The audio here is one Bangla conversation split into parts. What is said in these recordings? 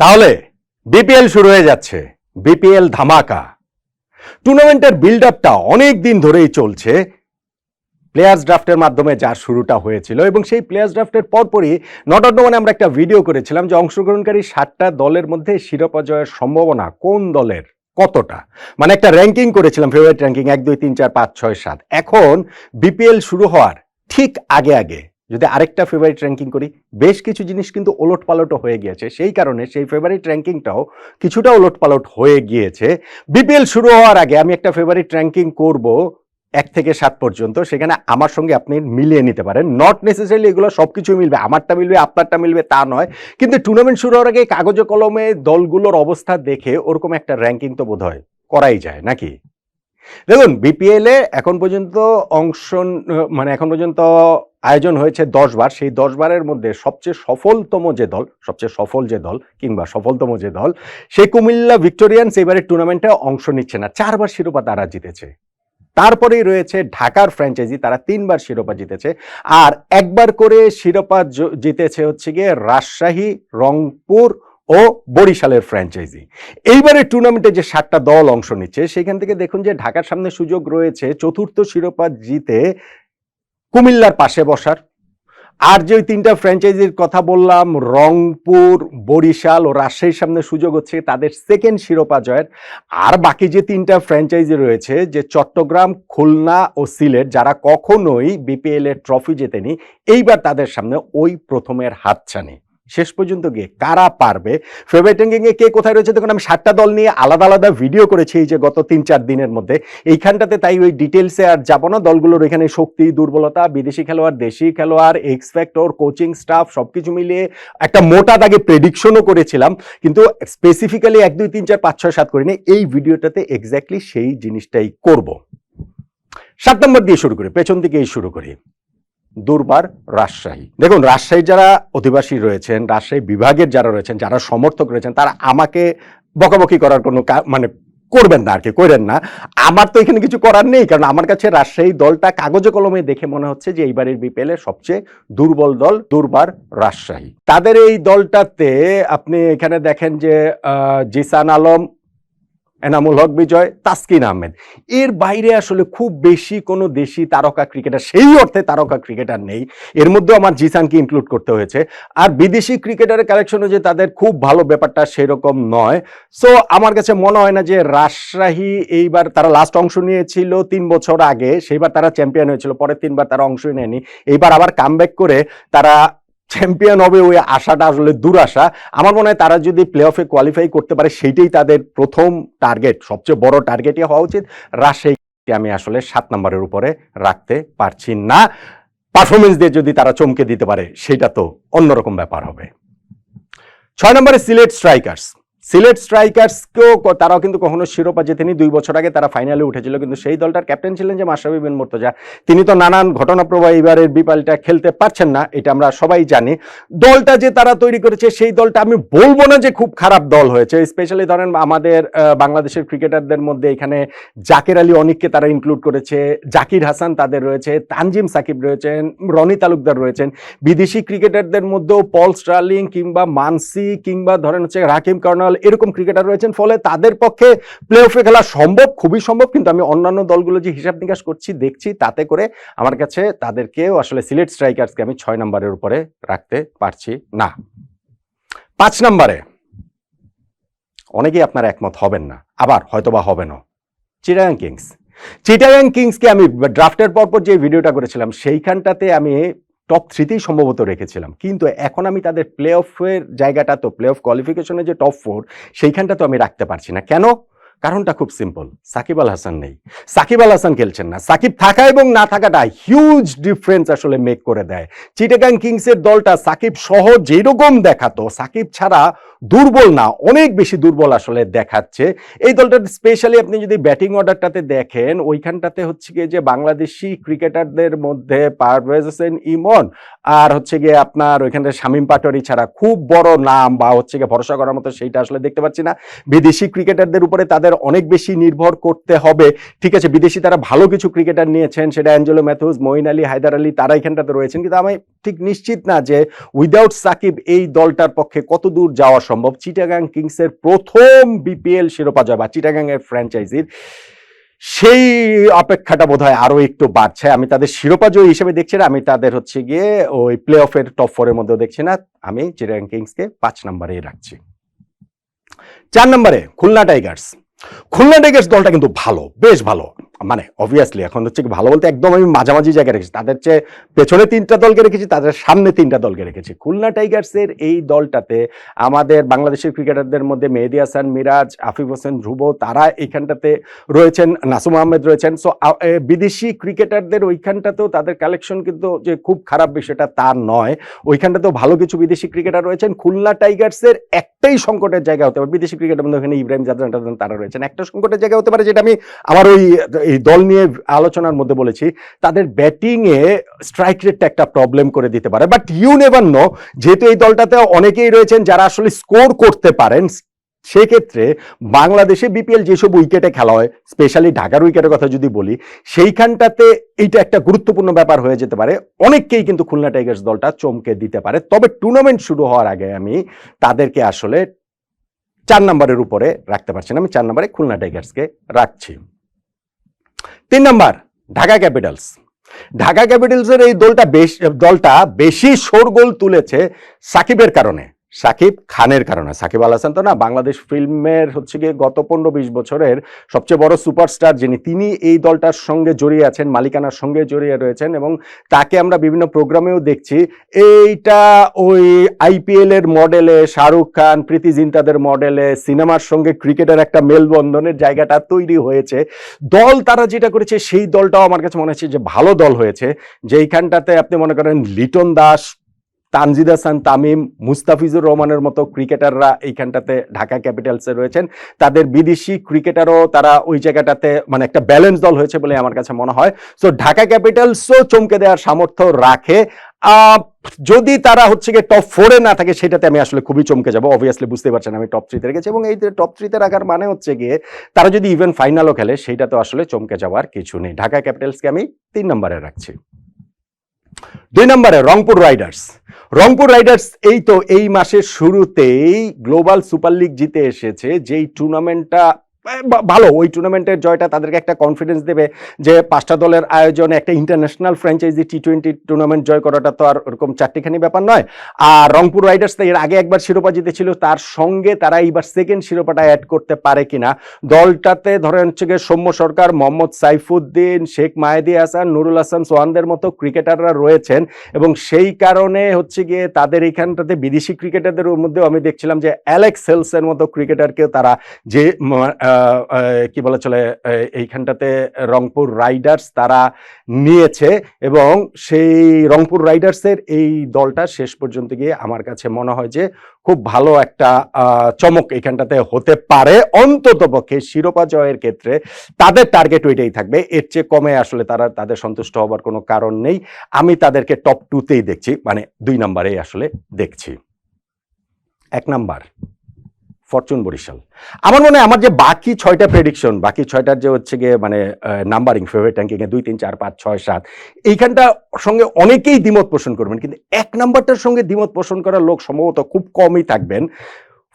তাহলে বিপিএল শুরু হয়ে যাচ্ছে। বিপিএল ধামাকা। টুর্নামেন্টের বিল্ড আপটা অনেক দিন ধরেই চলছে। প্লেয়ার্স ড্রাফটের মাধ্যমে যার শুরুটা হয়েছিল এবং সেই প্লেয়ার্স ড্রাফটের পরপরই নট অন্য মানে আমরা একটা ভিডিও করেছিলাম যে অংশগ্রহণকারী সাতটা দলের মধ্যে শিরোপা জয়ের সম্ভাবনা কোন দলের কতটা? মানে একটা র্যাঙ্কিং করেছিলাম ফেভারিট র্যাঙ্কিং এক, দুই, তিন, চার, পাঁচ, ছয়, সাত। এখন বিপিএল শুরু হওয়ার ঠিক আগে আগে যদি আরেকটা ফেভারিট র্যাঙ্কিং করি, বেশ কিছু জিনিস কিন্তু ওলট পালটও হয়ে গিয়েছে। সেই কারণে সেই ফেভারিট র্যাঙ্কিংটাও কিছুটা ওলট পালট হয়ে গিয়েছে। বিপিএল শুরু হওয়ার আগে আমি একটা ফেভারিট র্যাঙ্কিং করব এক থেকে সাত পর্যন্ত। সেখানে আমার সঙ্গে আপনি মিলিয়ে নিতে পারেন। নট নেসেসারিলি এগুলো সব কিছু মিলবে। আমারটা মিলবে, আপনারটা মিলবে, তা নয়। কিন্তু টুর্নামেন্ট শুরু হওয়ার আগে কাগজে কলমে দলগুলোর অবস্থা দেখে ওরকম একটা র্যাঙ্কিং তো বোধ হয় করাই যায়, নাকি? দেখুন বিপিএল এখন পর্যন্ত অংশ মানে এখন পর্যন্ত আয়োজন হয়েছে দশ বার সেই দশ বারের মধ্যে সবচেয়ে সফলতম যে দল, সবচেয়ে সফল যে দল কিংবা সফলতম যে দল সেই কুমিল্লা ভিক্টোরিয়ান্স এবারে টুর্নামেন্টে অংশ নিচ্ছে না। চারবার শিরোপা তারা জিতেছে। তারপরেই রয়েছে ঢাকার ফ্র্যাঞ্চাইজি তারা তিনবার শিরোপা জিতেছে। আর একবার করে শিরোপা জিতেছে হচ্ছে গিয়ে রাজশাহী, রংপুর ও বরিশালের ফ্র্যাঞ্চাইজি এইবারের টুর্নামেন্টে যে সাতটা দল অংশ নিচ্ছে, সেখান থেকে দেখুন যে ঢাকার সামনে সুযোগ রয়েছে চতুর্থ শিরোপা জিতে কুমিল্লার পাশে বসার। আর যে ওই তিনটা ফ্র্যাঞ্চাইজির কথা বললাম, রংপুর, বরিশাল ও রাজশাহীর সামনে সুযোগ হচ্ছে তাদের সেকেন্ড শিরোপা জয়ের। আর বাকি যে তিনটা ফ্র্যাঞ্চাইজি রয়েছে, যে চট্টগ্রাম, খুলনা ও সিলেট, যারা কখনোই বিপিএল এর ট্রফি জেতেনি, এইবার তাদের সামনে ওই প্রথমের হাতছানি। শেষ পর্যন্ত গিয়ে কারা পারবে? ফেভারিট র্যাঙ্কিং এ কে কোথায় রয়েছে? দেখুন, আমি সাতটা দল নিয়ে আলাদা আলাদা ভিডিও করেছি এই যে গত তিন চার দিনের মধ্যে। এইখানটাতে তাই ওই ডিটেলসে আর যাব না। দলগুলোর এখানে শক্তি, দুর্বলতা, বিদেশি খেলোয়াড়, দেশি খেলোয়াড় এক্স ফ্যাক্টর কোচিং স্টাফ সবকিছু মিলিয়ে একটা মোটা দাগে প্রেডিকশনও করেছিলাম। কিন্তু স্পেসিফিক্যালি এক, দুই, তিন, চার, পাঁচ, ছয়, সাত করিনি। এই ভিডিওটাতে এক্স্যাক্টলি সেই জিনিসটাই করব। সাত নম্বর দিয়ে শুরু করি। পেছন দিকেই শুরু করি। দুর্বার রাজশাহী। দেখুন, রাজশাহীর যারা অধিবাসী রয়েছেন, রাজশাহী বিভাগের যারা রয়েছেন, যারা সমর্থক রয়েছেন, তারা আমাকে বকাবকি করার কোনো মানে করবেন না আর কি করেন না। আমার তো এখানে কিছু করার নেই, কারণ আমার কাছে রাজশাহী দলটা কাগজে কলমে দেখে মনে হচ্ছে যে এইবারের বিপিএল সবচেয়ে দুর্বল দল দুর্বার রাজশাহী। তাদের এই দলটাতে আপনি এখানে দেখেন যে জিসান আলম এনামুল হক বিজয়, তাসকিন আহমেদ। এর বাইরে আসলে খুব বেশি কোনো দেশি তারকা ক্রিকেটার, সেই অর্থে তারকা ক্রিকেটার নেই। এর মধ্যে আমার জিসানকে ইনক্লুড করতে হয়েছে। আর বিদেশি ক্রিকেটারের কালেকশন যে তাদের খুব ভালো ব্যাপারটা সেরকম নয়। সো আমার কাছে মনে হয় না যে রাজশাহী এইবার তারা লাস্ট অংশ নিয়েছিল তিন বছর আগে, সেইবার তারা চ্যাম্পিয়ন হয়েছিল, পরের তিনবার তারা অংশ নেয়নি। এইবার আবার কামব্যাক করে তারা চ্যাম্পিয়ন হবে ওই আশাটা আসলে দুরাশা। আমার মনে হয় তারা যদি প্লে অফে কোয়ালিফাই করতে পারে, সেইটাই তাদের প্রথম টার্গেট সবচেয়ে বড় টার্গেটই হওয়া উচিত। রাজশাহীকে আমি আসলে সাত নম্বরের উপরে রাখতে পারছি না। পারফরমেন্স দিয়ে যদি তারা চমকে দিতে পারে সেটা তো অন্যরকম ব্যাপার হবে। ছয় নম্বরে সিলেট স্ট্রাইকার্স। সিলেট স্ট্রাইকার্সকেও তারাও কিন্তু কখনো শিরোপা জেতেনি। দুই বছর আগে তারা ফাইনালে উঠেছিল। কিন্তু সেই দলটার ক্যাপ্টেন ছিলেন যে মাশরাফি বিন মুর্তজা। তিনি তো নানান ঘটনাপ্রবাহ এবারের বিপালটা খেলতে পারছেন না, এটা আমরা সবাই জানি। দলটা যে তারা তৈরি করেছে, সেই দলটা আমি বলব না যে খুব খারাপ দল হয়েছে। স্পেশালি ধরেন আমাদের বাংলাদেশের ক্রিকেটারদের মধ্যে এখানে জাকির আলী অনিককে তারা ইনক্লুড করেছে। জাকির হাসান তাদের রয়েছে। তানজিম সাকিব রয়েছেন। রনি তালুকদার রয়েছেন। বিদেশি ক্রিকেটারদের মধ্যেও পল স্টার্লিং কিংবা মানসি কিংবা ধরেন হচ্ছে রাকিম কর্নাল এরকম ক্রিকেটার রয়েছেন। ফলে তাদের পক্ষে প্লে অফে খেলা সম্ভব, খুবই সম্ভব। কিন্তু আমি অন্যান্য দলগুলো যে হিসাব নিকাশ করছি, দেখছি, তাতে করে আমার কাছে তাদেরকেও আসলে সিলেট স্ট্রাইকার্সকে আমি ছয় নম্বরের উপরে রাখতে পারছি না। পাঁচ নম্বরে, অনেকেই আপনার একমত হবেন না, আবার হয়তোবা হবে না চিটাগাং কিংস। চিটাগাং কিংসকে আমি ড্রাফটের পরপর যে ভিডিওটা করেছিলাম, সেইখানটাতে আমি টপ থ্রিতেই সম্ভবত রেখেছিলাম। কিন্তু এখন আমি তাদের প্লে অফের জায়গাটা তো প্লে অফ কোয়ালিফিকেশনের যে টপ ফোর সেইখানটা তো আমি রাখতে পারছি না। কেন? কারণটা খুব সিম্পল সাকিব আল হাসান নেই। সাকিব আল হাসান খেলছেন না। সাকিব থাকা এবং না থাকাটা হিউজ ডিফারেন্স আসলে মেক করে দেয়। চিটাগাং কিংসের দলটা সাকিব সহ যেরকম দেখাতো, সাকিব ছাড়া দুর্বল না, অনেক বেশি দুর্বল আসলে দেখাচ্ছে। এই দলটার স্পেশালি আপনি যদি ব্যাটিং অর্ডারটাতে দেখেন, ওইখানটাতে হচ্ছে গিয়ে যে বাংলাদেশি ক্রিকেটারদের মধ্যে পারভেজ হোসেন ইমন আর হচ্ছে গিয়ে আপনার ওইখানটা শামীম পাটোয়ারি ছাড়া খুব বড় নাম বা হচ্ছে গিয়ে ভরসা করার মতো সেইটা আসলে দেখতে পাচ্ছি না। বিদেশি ক্রিকেটারদের উপরে তাদের অনেক বেশি নির্ভর করতে হবে। ঠিক আছে, বিদেশি তারা ভালো কিছু ক্রিকেটার নিয়েছেন, সেটা অ্যাঞ্জেলো ম্যাথুজ মঈন আলী হায়দার আলী, তারা এখানটাতে রয়েছেন। কিন্তু আমি ঠিক নিশ্চিত না যে উইদাউট সাকিব এই দলটার পক্ষে কত দূর যাওয়া সম্ভব, চিটাগাং কিংসের প্রথম বিপিএল শিরোপা জয় বা চিটাগাং এর ফ্র্যাঞ্চাইজির সেই অপেক্ষাটা বোধ হয় আরও একটু বাড়ছে। আমি তাদের শিরোপা জয়ী হিসেবে দেখছি না, আমি তাদের হচ্ছে গিয়ে ওই প্লে অফের টপ ফোরের মধ্যেও দেখছি না। আমি চিটাগাং কিংসকে পাঁচ নম্বরেই রাখছি। চার নম্বরে খুলনা টাইগার্স। খুলনা টাইগার্স দলটা কিন্তু ভালো, বেশ ভালো। মানে অবভিয়াসলি এখন হচ্ছে ভালো বলতে একদম আমি মাঝামাঝি জায়গায় রেখেছি। তাদের চেয়ে পেছনে তিনটা দলকে রেখেছি, তাদের সামনে তিনটা দলকে রেখেছি। খুলনা টাইগার্সের এই দলটাতে আমাদের বাংলাদেশের ক্রিকেটারদের মধ্যে মেহেদি হাসান, মিরাজ, আফিফ হোসেন, ধ্রুব, তারা এইখানটাতে রয়েছেন, নাসুম আহমেদ রয়েছেন। সো বিদেশি ক্রিকেটারদের ওইখানটাতেও তাদের কালেকশন কিন্তু যে খুব খারাপ বিষয়টা তা নয়। ওইখানটাতেও ভালো কিছু বিদেশি ক্রিকেটার রয়েছেন। খুলনা টাইগার্সের একটাই সংকটের জায়গা হতে পারে। বিদেশি ক্রিকেটার মধ্যে ওখানে ইব্রাহিম টাদরান তারা রয়েছেন। একটা সংকটের জায়গা হতে পারে যেটা আমি আমার ওই এই দল নিয়ে আলোচনার মধ্যে বলেছি, তাদের ব্যাটিং এ স্ট্রাইক রেটটা একটা প্রবলেম করে দিতে পারে। বাট ইউ নেভার নো যেহেতু এই দলটাতে অনেকেই রয়েছেন যারা আসলে স্কোর করতে পারেন, সেক্ষেত্রে বাংলাদেশে বিপিএল যেসব উইকেটে খেলা হয় স্পেশালি ঢাকার উইকেটের কথা যদি বলি, সেইখানটাতে এইটা একটা গুরুত্বপূর্ণ ব্যাপার হয়ে যেতে পারে। অনেককেই কিন্তু খুলনা টাইগার্স দলটা চমকে দিতে পারে। তবে টুর্নামেন্ট শুরু হওয়ার আগে আমি তাদেরকে আসলে চার নম্বরের উপরে রাখতে পারছি না। আমি চার নম্বরে খুলনা টাইগার্সকে রাখছি। তিন নম্বর, ঢাকা ক্যাপিটালস। ঢাকা ক্যাপিটালসের এই দলটা বেশ, দলটা বেশি শোরগোল তুলেছে সাকিবের কারণে। সাকিব খানের কারণে। সাকিব আল হাসান তো না, বাংলাদেশ ফিল্মের হচ্ছে গিয়ে গত পনেরো বিশ বছরের সবচেয়ে বড় সুপারস্টার যিনি, তিনি এই দলটার সঙ্গে জড়িয়ে আছেন, মালিকানার সঙ্গে জড়িয়ে রয়েছেন এবং তাকে আমরা বিভিন্ন প্রোগ্রামেও দেখছি। এইটা ওই আইপিএল এর মডেলে, শাহরুখ খান, প্রীতি জিন্তাদের মডেলে, সিনেমার সঙ্গে ক্রিকেটের একটা মেলবন্ধনের জায়গাটা তৈরি হয়েছে। দল তারা যেটা করেছে, সেই দলটাও আমার কাছে মনে হচ্ছে যে ভালো দল হয়েছে। যেইখানটাতে আপনি মনে করেন লিটন দাস তানজিদ হাসান, তামিম, মুস্তাফিজুর রহমানের মতো ক্রিকেটাররা এইখানটাতে ঢাকা ক্যাপিটালসে রয়েছেন। তাদের বিদেশি ক্রিকেটারও তারা ওই জায়গাটাতে মানে একটা ব্যালেন্স দল হয়েছে বলে আমার কাছে মনে হয়। সো ঢাকা ক্যাপিটালসও চমকে দেওয়ার সামর্থ্য রাখে। যদি তারা হচ্ছে গিয়ে টপ ফোরে না থাকে, সেটাতে আমি আসলে খুবই চমকে যাব। অবভিয়াসলি বুঝতে পারছেন আমি টপ থ্রিতে রেখেছি এবং এই টপ থ্রিতে রাখার মানে হচ্ছে গিয়ে তারা যদি ইভেন ফাইনালও খেলে সেইটা তো আসলে চমকে যাওয়ার কিছু নেই। ঢাকা ক্যাপিটালসকে আমি তিন নম্বরে রাখছি। দুই নম্বরে রংপুর রাইডার্স। রংপুর রাইডার্স এই তো এই মাসের শুরুতেই গ্লোবাল সুপার লিগ জিতে এসেছে, যেই টুর্নামেন্টটা ভালো, ওই টুর্নামেন্টের জয়টা তাদেরকে একটা কনফিডেন্স দেবে যে পাঁচটা দলের আয়োজনে একটা international franchise T twenty tournament জয় করাটা তো আর ওরকম চারটিখানি ব্যাপার নয়। আর রংপুর রাইডার্স এর আগে একবার শিরোপা জিতেছিল, তার সঙ্গে তারা এইবার সেকেন্ড শিরোপাটা অ্যাড করতে পারে কিনা? দলটাতে ধরেন হচ্ছে গিয়ে সৌম্য সরকার, মোহাম্মদ সাইফুদ্দিন, শেখ মাহেদি হাসান, নুরুল হাসান, সোহানদের মতো ক্রিকেটাররা রয়েছেন এবং সেই কারণে হচ্ছে গিয়ে তাদের এইখানটাতে বিদেশি ক্রিকেটারদের মধ্যেও আমি দেখছিলাম যে অ্যালেক্স হেলসের মতো ক্রিকেটারকেও তারা যে কি বলে চলে এইখানটাতে রংপুর রাইডার্স তারা নিয়েছে এবং সেই রংপুর রাইডার্সের এই দলটা শেষ পর্যন্ত গিয়ে আমার কাছে মনে হয় যে খুব ভালো একটা চমক এখানটাতে হতে পারে। অন্তত পক্ষে শিরোপা জয়ের ক্ষেত্রে তাদের টার্গেট ওইটাই থাকবে। এর চেয়ে কমে আসলে তারা, তাদের সন্তুষ্ট হবার কোনো কারণ নেই। আমি তাদেরকে টপ টুতেই দেখছি মানে দুই নম্বরেই আসলে দেখছি। এক নাম্বার। ফরচুন বরিশাল। আমার মনে হয় আমার যে বাকি ছয়টা প্রেডিকশন বাকি ছয়টার যে হচ্ছে গিয়ে মানে নাম্বারিং ফেভারিট র্যাঙ্কিং এ দুই, তিন, চার, পাঁচ, ছয়, সাত, এইখানটা সঙ্গে অনেকেই দ্বিমত পোষণ করবেন। কিন্তু এক নাম্বারটার সঙ্গে দ্বিমত পোষণ করার লোক সম্ভবত খুব কমই থাকবেন।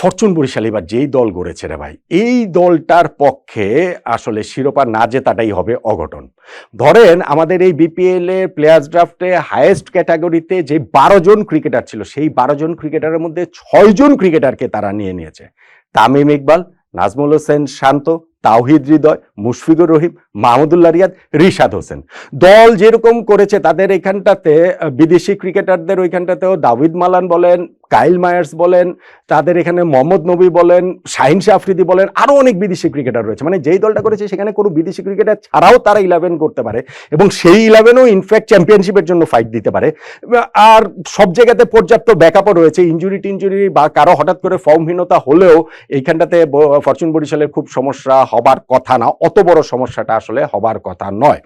ফরচুন বরিশাল এবার যেই দল গড়েছে রে ভাই, এই দলটার পক্ষে আসলে শিরোপা না জেতাটাই হবে অঘটন। ধরেন আমাদের এই বিপিএল এর প্লেয়ার্স ড্রাফটে হায়েস্ট ক্যাটাগরিতে যে বারো জন ক্রিকেটার ছিল, সেই বারো জন ক্রিকেটারের মধ্যে ছয় জন ক্রিকেটারকে তারা নিয়ে নিয়েছে। তামিম ইকবাল, নাজমুল হোসেন শান্ত, তাওহিদ হৃদয়, মুশফিকুর রহিম, মাহমুদুল্লাহ রিয়াদ, রিশাদ হোসেন। দল যেরকম করেছে তাদের এখানটাতে, বিদেশি ক্রিকেটারদের ওইখানটাতেও দাভিদ মালান বলেন কাইল মায়ার্স বলেন, তাদের এখানে মোহাম্মদ নবী বলেন, শাহিন শাহ আফ্রিদি বলেন আরও অনেক বিদেশি ক্রিকেটার রয়েছে। মানে যেই দলটা করেছে, সেখানে কোনো বিদেশি ক্রিকেটার ছাড়াও তারা ইলেভেন করতে পারে এবং সেই ইলেভেনও ইনফ্যাক্ট চ্যাম্পিয়নশিপের জন্য ফাইট দিতে পারে। আর সব জায়গাতে পর্যাপ্ত ব্যাকআপও রয়েছে। ইঞ্জুরি টিঞ্জুরি বা কারও হঠাৎ করে ফর্মহীনতা হলেও এইখানটাতে ফরচুন বরিশালের খুব সমস্যা হবার কথা না। অত বড় সমস্যাটা আসলে হবার কথা নয়।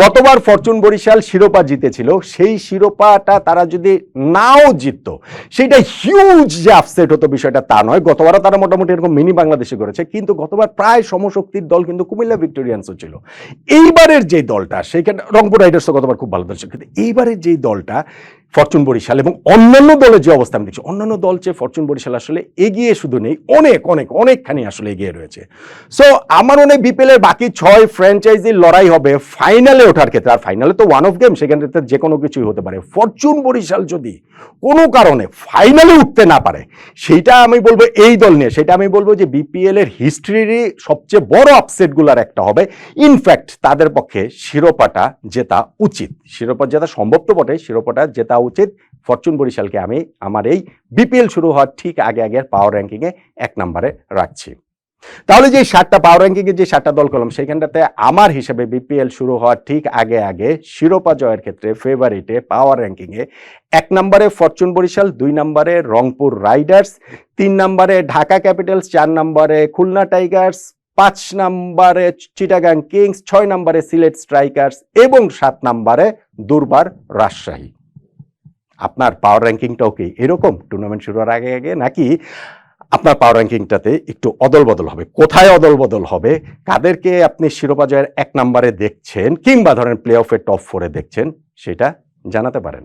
গতবার ফরচুন বরিশাল শিরোপা জিতেছিল। সেই শিরোপাটা তারা যদি নাও জিততো সেটা হিউজ যে আপসেট হতো বিষয়টা তা নয়। গতবারও তারা মোটামুটি এরকম মিনি বাংলাদেশে করেছে। কিন্তু গতবার প্রায় সমশক্তির দল কিন্তু কুমিল্লা ভিক্টোরিয়ান্সও ছিল। এইবারের যে দলটা, সেইখানে রংপুর রাইডার্সও গতবার খুব ভালো দল ছিল কিন্তু এইবারের যেই দলটা ফরচুন বরিশাল এবং অন্যান্য দলের যে অবস্থা আমি দেখছি, অন্যান্য দল চেয়ে ফরচুন বরিশাল আসলে এগিয়ে শুধু নেই, অনেক অনেক, অনেকখানি আসলে এগিয়ে রয়েছে। সো আমার মনে বিপিএল এর বাকি ছয় ফ্র্যাঞ্চাইজির লড়াই হবে ফাইনালে ওঠার ক্ষেত্রে। আর ফাইনালে তো ওয়ান অফ গেম সেখানে যে কোনো কিছুই হতে পারে। ফরচুন বরিশাল যদি কোনো কারণে ফাইনালে উঠতে না পারে, সেইটা আমি বলব এই দল নিয়ে। সেটা আমি বলব যে বিপিএল এর হিস্ট্রিরই সবচেয়ে বড় আপসেটগুলোর একটা হবে। ইনফ্যাক্ট তাদের পক্ষে শিরোপাটা জেতা উচিত। শিরোপা জেতা সম্ভব তো বটে শিরোপাটা জেতা উচিত। ফরচুন বরিশালকে আমি আমার এই বিপিএল শুরু হওয়ার ঠিক আগে আগে পাওয়ার র্যাঙ্কিংয়ে এক নম্বরে রাখছি। তাহলে যে সাতটা পাওয়ার র্যাঙ্কিংয়ে যে সাতটা দল করলাম, সেইখানটাতে আমার হিসেবে বিপিএল শুরু হওয়ার ঠিক আগে আগে শিরোপা জয়ের ক্ষেত্রে ফেভারিটে পাওয়ার র্যাঙ্কিংয়ে এক নম্বরে ফরচুন বরিশাল, দুই নম্বরে রংপুর রাইডার্স তিন নম্বরে ঢাকা ক্যাপিটালস চার নম্বরে খুলনা টাইগার্স পাঁচ নম্বরে চিটাগাং কিংস ছয় নম্বরে সিলেট স্ট্রাইকার্স এবং সাত নম্বরে দুর্বার রাজশাহী। আপনার পাওয়ার র্যাঙ্কিংটাও কি এরকম? টুর্নামেন্ট শুরুর আগে আগে নাকি আপনার পাওয়ার র্যাঙ্কিংটাতে একটু অদল বদল হবে? কোথায় অদল বদল হবে? কাদেরকে আপনি শিরোপা জয়ের এক নম্বরে দেখছেন কিংবা ধরেন প্লে অফের টপ ফোরে দেখছেন, সেটা জানাতে পারেন।